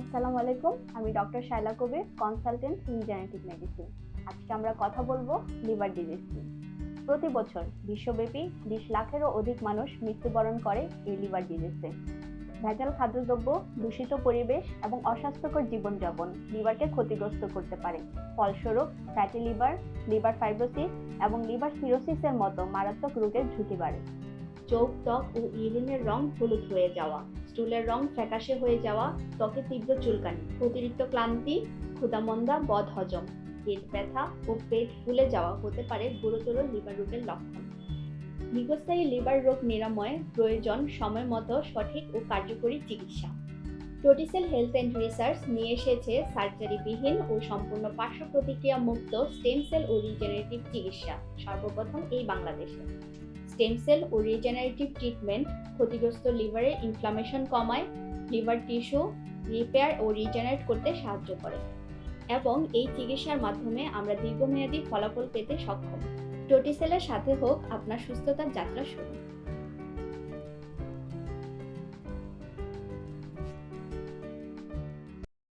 আসসালামু আলাইকুম, আমি doctor Shaila Kabir consultant in genetic medicine আজকে আমরা কথা বলব লিভার ডিজিজ নিয়ে। প্রতি বছর বিশ্বব্যাপী বিশ লাখেরও অধিক মানুষ মৃত্যুবরণ করে এই লিভার ডিজিজে ভেজাল খাদ্যদ্রব্য, দূষিত পরিবেশ এবং অস্বাস্থ্যকর জীবনযাপন লিভারকে ক্ষতিগ্রস্ত করতে পারে। ফলস্বরূপ ফ্যাটি লিভার লিভার ফাইব্রোসিস এবং লিভার সিরোসিসের মতো মারাত্মক রোগের ঝুঁকি বাড়ে। চোখ, ত্বক ও ইউরিনের রং হলুদ হয়ে যাওয়া। স্টুলের রং ফ্যাকাশে হয়ে যাওয়া, ত্বকে তীব্র চুলকানি, অতিরিক্ত ক্লান্তি, ক্ষুধামন্দা, বদ হজম। পেট ব্যথা ও পেট ফুলে যাওয়া হতে পারে গুরুতর লিভার রোগের লক্ষণ। দীর্ঘস্থায়ী লিভার রোগ নিরাময়ে প্রয়োজন সময় মতো সঠিক ও কার্যকরী চিকিৎসা। টোটিসেল হেলথ অ্যান্ড রিসার্চ নিয়ে এসেছে সার্জারিবিহীন ও সম্পূর্ণ পার্শ্ব প্রতিক্রিয়া মুক্ত স্টেম সেল ও রিজেনারেটিভ চিকিৎসা। সর্বপ্রথম এই বাংলাদেশে। স্টেম সেল ও রিজেনারেটিভ ট্রিটমেন্ট ক্ষতিগ্রস্ত লিভারের ইনফ্লামেশন কমায় লিভার টিস্যু রিপেয়ার ও রিজেনারেট করতে সাহায্য করে। এবং এই চিকিৎসার মাধ্যমে আমরা দীর্ঘমেয়াদী ফলাফল পেতে সক্ষম। টোটিসেলের সাথে হোক, আপনার সুস্থতার যাত্রা শুরু।